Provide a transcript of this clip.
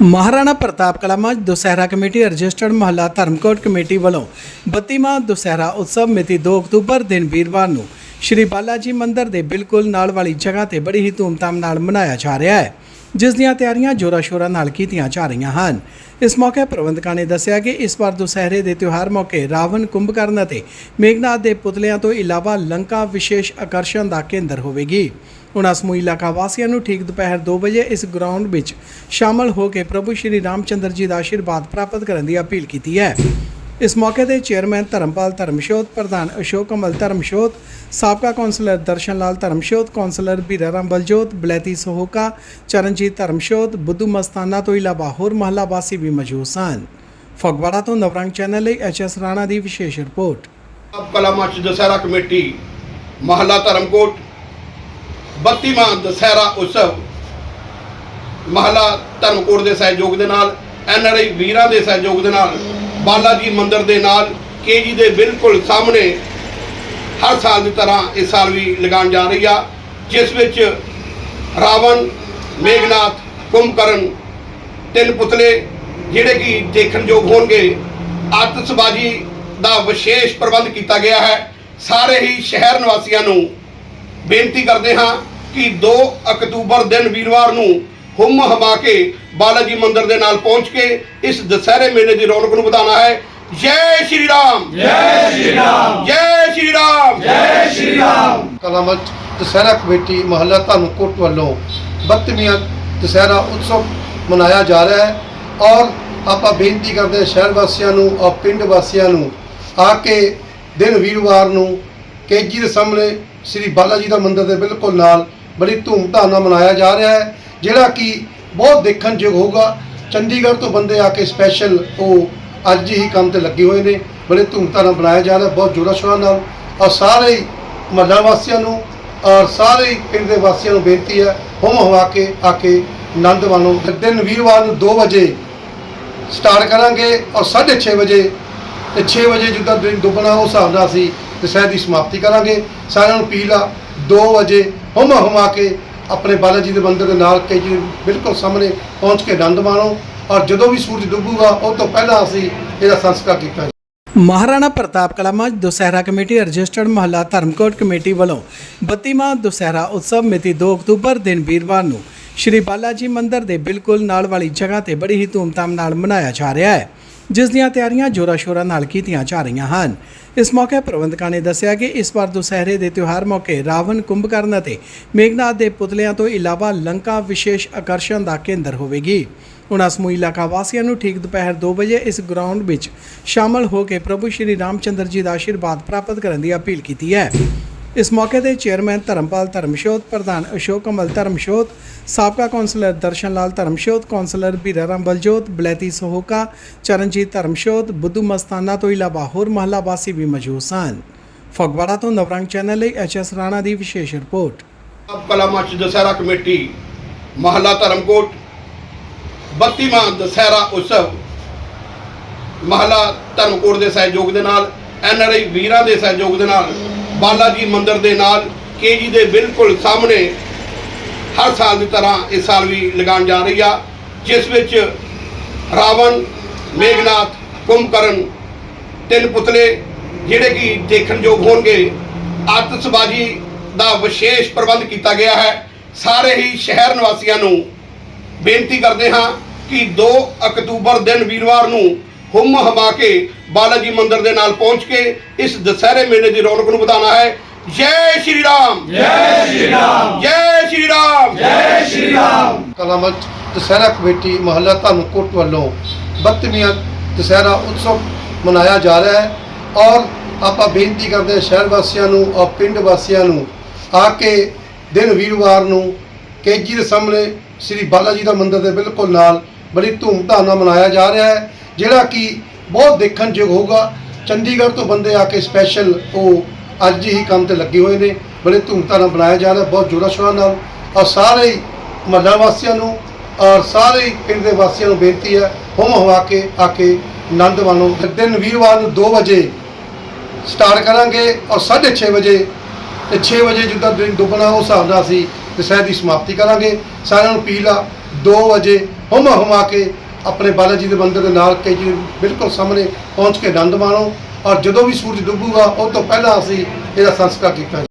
Maharana Pratap ਕਲਾਮਾ, Dussehra committee, registered ਮਹੱਲਾ Dharamkot committee ਵੱਲੋਂ 32ਵਾਂ ਦੁਸਹਿਰਾ ਉਤਸਵ ਮਿਤੀ 2 ਅਕਤੂਬਰ ਦਿਨ ਵੀਰਵਾਰ ਨੂੰ ਸ਼੍ਰੀ ਬਾਲਾਜੀ ਮੰਦਿਰ ਦੇ ਬਿਲਕੁਲ ਨਾਲ ਵਾਲੀ ਜਗ੍ਹਾ ਤੇ ਬੜੀ ਹੀ ਧੂਮਧਾਮ ਨਾਲ ਮਨਾਇਆ ਜਾ ਰਿਹਾ ਹੈ। ਜਿਸ ਦੀਆਂ ਤਿਆਰੀਆਂ ਜੋਰਾ ਸ਼ੋਰਾ ਨਾਲ ਕੀਤੀਆਂ ਜਾ ਰਹੀਆਂ ਹਨ। ਇਸ ਮੌਕੇ ਪ੍ਰਬੰਧਕਾਂ ਨੇ ਦੱਸਿਆ ਕਿ ਇਸ ਵਾਰ ਦੁਸਹਿਰੇ ਦੇ ਤਿਉਹਾਰ ਮੌਕੇ ਰਾਵਣ ਕੁੰਭਕਰਨ ਅਤੇ ਮੇਘਨਾਥ ਦੇ ਪੁਤਲਿਆਂ ਤੋਂ ਇਲਾਵਾ ਲੰਕਾ ਵਿਸ਼ੇਸ਼ ਆਕਰਸ਼ਣ ਦਾ ਕੇਂਦਰ ਹੋਵੇਗੀ। ਉਹਨਾਂ ਸਮੂਹ ਇਲਾਕਾ ਵਾਸੀਆਂ ਨੂੰ ਠੀਕ ਦੁਪਹਿਰ 2 ਵਜੇ ਇਸ ਗਰਾਊਂਡ ਵਿੱਚ ਸ਼ਾਮਲ ਹੋ ਕੇ ਪ੍ਰਭੂ ਸ਼੍ਰੀ ਰਾਮਚੰਦਰ ਜੀ ਦਾ ਆਸ਼ੀਰਵਾਦ ਪ੍ਰਾਪਤ ਕਰਨ ਦੀ ਅਪੀਲ ਕੀਤੀ ਹੈ। ਇਸ ਮੌਕੇ ਤੇ ਚੇਅਰਮੈਨ ਧਰਮਪਾਲ ਧਰਮਸ਼ੋਤ ਪ੍ਰਧਾਨ ਅਸ਼ੋਕ ਕਮਲ ਧਰਮਸ਼ੋਤ ਸਾਬਕਾ ਕੌਂਸਲਰ ਦਰਸ਼ਨ ਲਾਲ ਧਰਮਸ਼ੋਤ ਕੌਂਸਲਰ ਬੀਰਾਰਾਮ ਬਲਜੋਤ, ਬਲੈਤੀ ਸੋਹੋਕਾ, ਚਰਨਜੀਤ ਧਰਮਸ਼ੋਤ ਬੁੱਧੂ ਮਸਤਾਨਾ ਤੋਂ ਇਲਾਵਾ ਹੋਰ ਮਹੱਲਾ ਵਾਸੀ ਵੀ ਮੌਜੂਦ ਸਨ। ਫਗਵਾੜਾ ਤੋਂ ਨਵਰੰਗ ਚੈਨਲ ਲਈ ਐਚਐਸ ਰਾਣਾ ਦੀ ਵਿਸ਼ੇਸ਼ ਰਿਪੋਰਟ। ਆਪ ਕਲਾਮੱਚ ਦੁਸਹਿਰਾ ਕਮੇਟੀ, ਮਹੱਲਾ ਧਰਮਕੋਟ 32ਵਾਂ ਦੁਸਹਿਰਾ ਉਤਸਵ, ਮਹੱਲਾ ਧਰਮਕੋਟ ਦੇ ਸਹਿਯੋਗ ਦੇ ਨਾਲ ਐਨਆਰਆਈ ਵੀਰਾਂ ਦੇ ਸਹਿਯੋਗ ਦੇ ਨਾਲ ਬਾਲਾ ਜੀ ਮੰਦਿਰ ਦੇ ਨਾਲ ਕੇਜੀ ਦੇ ਬਿਲਕੁਲ ਸਾਹਮਣੇ ਹਰ ਸਾਲ ਦੀ ਤਰ੍ਹਾਂ ਇਸ ਸਾਲ ਵੀ ਲਗਾਉਣ ਜਾ ਰਹੀ ਆ, ਜਿਸ ਵਿੱਚ ਰਾਵਣ, ਮੇਘਨਾਥ, ਕੁੰਭਕਰਨ, ਤਿੰਨ ਪੁਤਲੇ ਜਿਹੜੇ ਕਿ ਦੇਖਣਯੋਗ ਹੋਣਗੇ, ਆਤਿਸ਼ਬਾਜ਼ੀ ਦਾ ਵਿਸ਼ੇਸ਼ ਪ੍ਰਬੰਧ ਕੀਤਾ ਗਿਆ ਹੈ। ਸਾਰੇ ਹੀ ਸ਼ਹਿਰ ਨਿਵਾਸੀਆਂ ਨੂੰ ਬੇਨਤੀ ਕਰਦੇ ਹਾਂ ਕਿ 2 ਅਕਤੂਬਰ ਦਿਨ ਵੀਰਵਾਰ ਨੂੰ ਹੁਮ ਹਮਾ ਕੇ ਬਾਲਾ ਜੀ ਮੰਦਿਰ ਦੇ ਨਾਲ ਪਹੁੰਚ ਕੇ ਇਸ ਦਸਹਿਰੇ ਮੇਲੇ ਦੀ ਰੌਣਕ ਨੂੰ ਵਧਾਉਣਾ ਹੈ। ਜੈ ਸ਼੍ਰੀ ਰਾਮ। ਜੈ ਸ਼੍ਰੀ ਰਾਮ। ਜੈ ਸ਼੍ਰੀ ਰਾਮ। ਜੈ ਸ਼੍ਰੀ ਰਾਮ। ਕਲਾਮਤ ਦੁਸਹਿਰਾ ਕਮੇਟੀ ਮਹੱਲਾ ਧਰਮਕੋਟ ਵੱਲੋਂ 32ਵਾਂ ਦੁਸਹਿਰਾ ਉਤਸਵ ਮਨਾਇਆ ਜਾ ਰਿਹਾ ਹੈ ਔਰ ਆਪਾਂ ਬੇਨਤੀ ਕਰਦੇ ਹਾਂ ਸ਼ਹਿਰ ਵਾਸੀਆਂ ਨੂੰ ਔਰ ਪਿੰਡ ਵਾਸੀਆਂ ਨੂੰ ਆ ਕੇ ਦਿਨ ਵੀਰਵਾਰ ਨੂੰ ਕੇਜੀ ਦੇ ਸਾਹਮਣੇ ਸ੍ਰੀ ਬਾਲਾ ਜੀ ਦਾ ਮੰਦਿਰ ਦੇ ਬਿਲਕੁਲ ਨਾਲ ਬੜੀ ਧੂਮਧਾਮ ਨਾਲ ਮਨਾਇਆ ਜਾ ਰਿਹਾ ਹੈ। ਜਿਹੜਾ ਕਿ ਬਹੁਤ ਦੇਖਣਯੋਗ ਹੋਊਗਾ। ਚੰਡੀਗੜ੍ਹ ਤੋਂ ਬੰਦੇ ਆ ਕੇ ਸਪੈਸ਼ਲ ਉਹ ਅੱਜ ਹੀ ਕੰਮ ਤੇ ਲੱਗੇ ਹੋਏ ਨੇ। ਬੜੇ ਧੂਮਧਾਮ ਨਾਲ ਬਣਾਇਆ ਜਾ ਰਿਹਾ, ਬਹੁਤ ਜੋਰਾ ਸ਼ੋਰਾਂ ਨਾਲ। ਔਰ ਸਾਰੇ ਹੀ ਮਹੱਲਾ ਵਾਸੀਆਂ ਨੂੰ, ਔਰ ਸਾਰੇ ਪਿੰਡ ਦੇ ਵਾਸੀਆਂ ਨੂੰ ਬੇਨਤੀ ਹੈ, ਹੁਮ ਹਵਾ ਕੇ ਆ ਕੇ ਆਨੰਦ ਮਾਣੋ। ਦਿਨ ਵੀਰਵਾਰ ਨੂੰ 2 ਵਜੇ ਸਟਾਰਟ ਕਰਾਂਗੇ ਔਰ 6:30 ਵਜੇ ਤੇ 6 ਵਜੇ ਜਿੱਦਾਂ ਦਿਨ ਦੁੱਗਣਾ ਉਸ ਹਿਸਾਬ ਨਾਲ ਅਸੀਂ ਦੁਸਹਿਰੇ ਦੀ ਸਮਾਪਤੀ ਕਰਾਂਗੇ। ਸਾਰਿਆਂ ਨੂੰ ਅਪੀਲ ਆ 2 ਵਜੇ ਹੁਮ ਹੁਮਾ ਕੇ ਆਪਣੇ ਬਾਲਾ ਜੀ ਦੇ ਮੰਦਿਰ ਦੇ ਨਾਲ ਕੇ ਜੀ ਬਿਲਕੁਲ ਸਾਹਮਣੇ ਪਹੁੰਚ ਕੇ ਆਨੰਦ ਮਾਣੋ ਔਰ ਜਦੋਂ ਵੀ ਸੂਰਜ ਡੁੱਬੂਗਾ, ਉਹ ਤੋਂ ਪਹਿਲਾਂ ਅਸੀਂ ਇਹਦਾ ਸੰਸਕਾਰ ਕੀਤਾ ਮਹਾਰਾਣਾ ਪ੍ਰਤਾਪ ਕਲਾਮਾ, ਦੁਸਹਿਰਾ ਕਮੇਟੀ, ਰਜਿਸਟਰਡ ਮਹੱਲਾ ਧਰਮਕੋਟ ਕਮੇਟੀ ਵੱਲੋਂ 32ਵਾਂ ਦੁਸਹਿਰਾ ਉਤਸਵ ਮਿਤੀ 2 ਅਕਤੂਬਰ ਦਿਨ ਵੀਰਵਾਰ ਨੂੰ ਸ਼੍ਰੀ ਬਾਲਾ ਜੀ ਮੰਦਿਰ ਦੇ ਬਿਲਕੁਲ ਨਾਲ ਵਾਲੀ ਜਗ੍ਹਾ ਤੇ ਬੜੀ ਹੀ ਧੂਮਧਾਮ ਨਾਲ ਮਨਾਇਆ ਜਾ ਰਿਹਾ ਹੈ। ਜਿਸ ਦੀਆਂ ਤਿਆਰੀਆਂ ਜੋਰਾ ਸ਼ੋਰਾ ਨਾਲ ਕੀਤੀਆਂ ਜਾ ਰਹੀਆਂ ਹਨ। ਇਸ ਮੌਕੇ ਪ੍ਰਬੰਧਕਾਂ ਨੇ ਦੱਸਿਆ ਕਿ ਇਸ ਵਾਰ ਦੁਸਹਿਰੇ ਦੇ ਤਿਉਹਾਰ ਮੌਕੇ ਰਾਵਣ ਕੁੰਭਕਰਨ ਅਤੇ ਮੇਘਨਾਥ ਦੇ ਪੁਤਲਿਆਂ ਤੋਂ ਇਲਾਵਾ ਲੰਕਾ ਵਿਸ਼ੇਸ਼ ਆਕਰਸ਼ਣ ਦਾ ਕੇਂਦਰ ਹੋਵੇਗੀ। ਉਨ੍ਹਾਂ ਸਮੂਹ ਇਲਾਕਾ ਵਾਸੀਆਂ ਨੂੰ ਠੀਕ ਦੁਪਹਿਰ 2 ਵਜੇ ਇਸ ਗਰਾਊਂਡ ਵਿੱਚ ਸ਼ਾਮਲ ਹੋ ਕੇ ਪ੍ਰਭੂ ਸ਼੍ਰੀ ਰਾਮਚੰਦਰ ਜੀ ਦਾ ਆਸ਼ੀਰਵਾਦ ਪ੍ਰਾਪਤ ਕਰਨ ਦੀ ਅਪੀਲ ਕੀਤੀ ਹੈ। ਇਸ ਮੌਕੇ ਤੇ ਚੇਅਰਮੈਨ ਧਰਮਪਾਲ ਧਰਮਸ਼ੋਤ ਪ੍ਰਧਾਨ ਅਸ਼ੋਕ ਕਮਲ ਧਰਮਸ਼ੋਤ ਸਾਬਕਾ ਕੌਂਸਲਰ ਦਰਸ਼ਨ ਲਾਲ ਧਰਮਸ਼ੋਤ ਕੌਂਸਲਰ ਬੀਰਾਰਾਮ ਬਲਜੋਤ, ਬਲੈਤੀ ਸੋਹੋਕਾ, ਚਰਨਜੀਤ ਧਰਮਸ਼ੋਤ ਬੁੱਧੂ ਮਸਤਾਨਾ ਤੋਂ ਇਲਾਵਾ ਹੋਰ ਮਹੱਲਾ ਵਾਸੀ ਵੀ ਮੌਜੂਦ ਸਨ। ਫਗਵਾੜਾ ਤੋਂ ਨਵਰੰਗ ਚੈਨਲ ਲਈ ਐਚਐਸ ਰਾਣਾ ਦੀ ਵਿਸ਼ੇਸ਼ ਰਿਪੋਰਟ। ਆਪ ਕਲਾਮੱਚ ਦੁਸਹਿਰਾ ਕਮੇਟੀ, ਮਹੱਲਾ ਧਰਮਕੋਟ 32ਵਾਂ ਦੁਸਹਿਰਾ ਉਤਸਵ, ਮਹੱਲਾ ਧਰਮਕੋਟ ਦੇ ਸਹਿਯੋਗ ਦੇ ਨਾਲ ਐਨਆਰਆਈ ਵੀਰਾਂ ਦੇ ਸਹਿਯੋਗ ਦੇ ਨਾਲ ਬਾਲਾ ਜੀ ਮੰਦਿਰ ਦੇ ਨਾਲ ਕੇਜੀ ਦੇ ਬਿਲਕੁਲ ਸਾਹਮਣੇ ਹਰ ਸਾਲ ਦੀ ਤਰ੍ਹਾਂ ਇਸ ਸਾਲ ਵੀ ਲਗਾਉਣ ਜਾ ਰਹੀ ਆ, ਜਿਸ ਵਿੱਚ ਰਾਵਣ, ਮੇਘਨਾਥ, ਕੁੰਭਕਰਨ, ਤਿੰਨ ਪੁਤਲੇ ਜਿਹੜੇ ਕਿ ਦੇਖਣਯੋਗ ਹੋਣਗੇ, ਆਤਿਸ਼ਬਾਜ਼ੀ ਦਾ ਵਿਸ਼ੇਸ਼ ਪ੍ਰਬੰਧ ਕੀਤਾ ਗਿਆ ਹੈ। ਸਾਰੇ ਹੀ ਸ਼ਹਿਰ ਨਿਵਾਸੀਆਂ ਨੂੰ ਬੇਨਤੀ ਕਰਦੇ ਹਾਂ ਕਿ 2 ਅਕਤੂਬਰ ਦਿਨ ਵੀਰਵਾਰ ਨੂੰ ਹੁਮ ਹਮਾ ਕੇ ਬਾਲਾ ਜੀ ਮੰਦਿਰ ਦੇ ਨਾਲ ਪਹੁੰਚ ਕੇ ਇਸ ਦਸਹਿਰੇ ਮੇਲੇ ਦੀ ਰੌਣਕ ਨੂੰ ਵਧਾਉਣਾ ਹੈ। ਜੈ ਸ਼੍ਰੀ ਰਾਮ। ਜੈ ਸ਼੍ਰੀ ਰਾਮ। ਜੈ ਸ਼੍ਰੀ ਰਾਮ। ਜੈ ਸ਼੍ਰੀ ਰਾਮ। ਕਲਾਮਤ ਦੁਸਹਿਰਾ ਕਮੇਟੀ ਮਹੱਲਾ ਧਰਮਕੋਟ ਵੱਲੋਂ 32ਵਾਂ ਦੁਸਹਿਰਾ ਉਤਸਵ ਮਨਾਇਆ ਜਾ ਰਿਹਾ ਹੈ ਔਰ ਆਪਾਂ ਬੇਨਤੀ ਕਰਦੇ ਹਾਂ ਸ਼ਹਿਰ ਵਾਸੀਆਂ ਨੂੰ ਔਰ ਪਿੰਡ ਵਾਸੀਆਂ ਨੂੰ ਆ ਕੇ ਦਿਨ ਵੀਰਵਾਰ ਨੂੰ ਕੇਜੀ ਦੇ ਸਾਹਮਣੇ ਸ੍ਰੀ ਬਾਲਾ ਜੀ ਦਾ ਮੰਦਿਰ ਦੇ ਬਿਲਕੁਲ ਨਾਲ ਬੜੀ ਧੂਮਧਾਮ ਨਾਲ ਮਨਾਇਆ ਜਾ ਰਿਹਾ ਹੈ। ਜਿਹੜਾ ਕਿ ਬਹੁਤ ਦੇਖਣਯੋਗ ਹੋਊਗਾ। ਚੰਡੀਗੜ੍ਹ ਤੋਂ ਬੰਦੇ ਆ ਕੇ ਸਪੈਸ਼ਲ ਉਹ ਅੱਜ ਹੀ ਕੰਮ ਤੇ ਲੱਗੇ ਹੋਏ ਨੇ। ਬੜੇ ਧੂਮਧਾਮ ਨਾਲ ਬਣਾਇਆ ਜਾ ਰਿਹਾ, ਬਹੁਤ ਜੋਰਾ ਸ਼ੋਰਾਂ ਨਾਲ। ਔਰ ਸਾਰੇ ਹੀ ਮਹੱਲਾ ਵਾਸੀਆਂ ਨੂੰ, ਔਰ ਸਾਰੇ ਹੀ ਪਿੰਡ ਦੇ ਵਾਸੀਆਂ ਨੂੰ ਬੇਨਤੀ ਹੈ, ਹੁਮ ਹਵਾ ਕੇ ਆ ਕੇ ਆਨੰਦ ਮਾਣੋ। ਦਿਨ ਵੀਰਵਾਰ ਨੂੰ 2 ਵਜੇ ਸਟਾਰਟ ਕਰਾਂਗੇ ਔਰ 6:30 ਵਜੇ ਤੇ 6 ਵਜੇ ਜਿੱਦਾਂ ਦਿਨ ਡੁੱਬਣਾ ਉਸ ਹਿਸਾਬ ਨਾਲ ਅਸੀਂ ਦੁਸਹਿਰੇ ਦੀ ਸਮਾਪਤੀ ਕਰਾਂਗੇ। ਸਾਰਿਆਂ ਨੂੰ ਅਪੀਲ ਆ 2 ਵਜੇ ਹੁਮਾ ਹੁਮਾ ਕੇ ਆਪਣੇ ਬਾਲਾ ਜੀ ਦੇ ਮੰਦਿਰ ਦੇ ਨਾਲ ਕੇ ਜੀ ਬਿਲਕੁਲ ਸਾਹਮਣੇ ਪਹੁੰਚ ਕੇ ਆਨੰਦ ਮਾਣੋ ਔਰ ਜਦੋਂ ਵੀ ਸੂਰਜ ਡੁੱਬੂਗਾ, ਉਹ ਤੋਂ ਪਹਿਲਾਂ ਅਸੀਂ ਇਹਦਾ ਸੰਸਕਾਰ ਕੀਤਾ